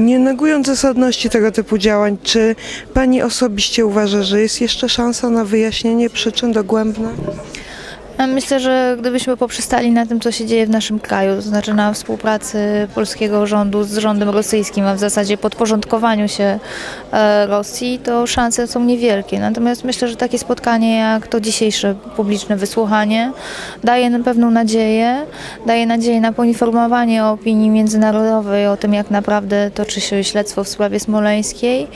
Nie negując zasadności tego typu działań, czy pani osobiście uważa, że jest jeszcze szansa na wyjaśnienie przyczyn dogłębne? Myślę, że gdybyśmy poprzestali na tym, co się dzieje w naszym kraju, to znaczy na współpracy polskiego rządu z rządem rosyjskim, a w zasadzie podporządkowaniu się e, Rosji, to szanse są niewielkie. Natomiast myślę, że takie spotkanie jak to dzisiejsze publiczne wysłuchanie daje pewną nadzieję, daje nadzieję na poinformowanie opinii międzynarodowej o tym, jak naprawdę toczy się śledztwo w sprawie smoleńskiej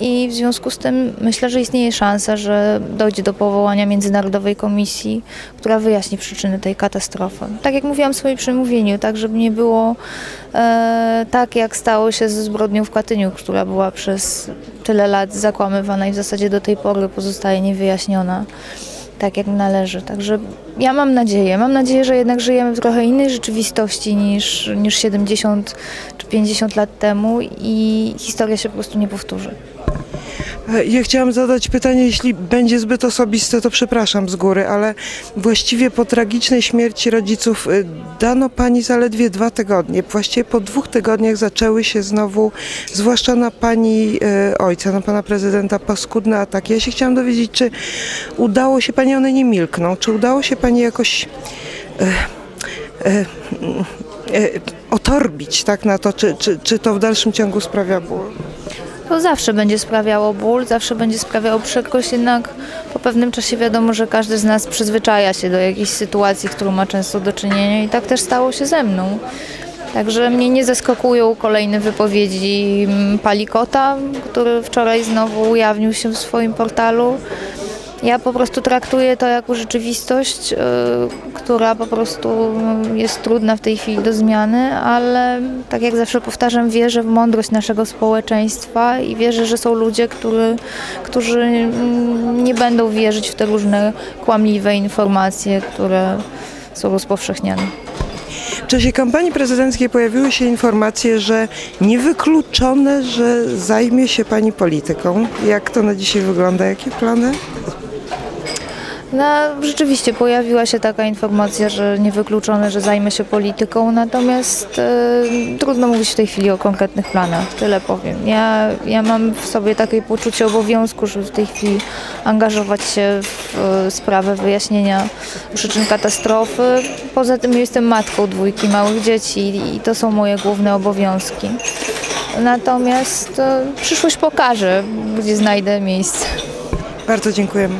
i w związku z tym myślę, że istnieje szansa, że dojdzie do powołania Międzynarodowej Komisji, która wyjaśni przyczyny tej katastrofy. Tak jak mówiłam w swoim przemówieniu, tak żeby nie było e, tak, jak stało się ze zbrodnią w Katyniu, która była przez tyle lat zakłamywana i w zasadzie do tej pory pozostaje niewyjaśniona tak jak należy. Także ja mam nadzieję, mam nadzieję, że jednak żyjemy w trochę innej rzeczywistości niż, niż 70 czy 50 lat temu i historia się po prostu nie powtórzy. Ja chciałam zadać pytanie, jeśli będzie zbyt osobiste, to przepraszam z góry, ale właściwie po tragicznej śmierci rodziców y, dano pani zaledwie dwa tygodnie. Właściwie po dwóch tygodniach zaczęły się znowu, zwłaszcza na pani e, ojca, na pana prezydenta, paskudne ataki. Ja się chciałam dowiedzieć, czy udało się pani, one nie milkną, czy udało się pani jakoś e, e, e, otorbić tak na to, czy, czy, czy to w dalszym ciągu sprawia ból? To zawsze będzie sprawiało ból, zawsze będzie sprawiało przykrość, jednak po pewnym czasie wiadomo, że każdy z nas przyzwyczaja się do jakiejś sytuacji, którą ma często do czynienia i tak też stało się ze mną. Także mnie nie zaskakują kolejne wypowiedzi mm, Palikota, który wczoraj znowu ujawnił się w swoim portalu. Ja po prostu traktuję to jako rzeczywistość, y, która po prostu mm, jest trudna w tej chwili do zmiany, ale tak jak zawsze powtarzam, wierzę w mądrość naszego społeczeństwa i wierzę, że są ludzie, który, którzy mm, nie będą wierzyć w te różne kłamliwe informacje, które są rozpowszechniane. W czasie kampanii prezydenckiej pojawiły się informacje, że niewykluczone, że zajmie się pani polityką. Jak to na dzisiaj wygląda? Jakie plany? No, rzeczywiście pojawiła się taka informacja, że niewykluczone, że zajmę się polityką, natomiast e, trudno mówić w tej chwili o konkretnych planach, tyle powiem. Ja, ja mam w sobie takie poczucie obowiązku, żeby w tej chwili angażować się w e, sprawę wyjaśnienia przyczyn katastrofy. Poza tym jestem matką dwójki małych dzieci i to są moje główne obowiązki. Natomiast e, przyszłość pokaże, gdzie znajdę miejsce. Bardzo dziękujemy.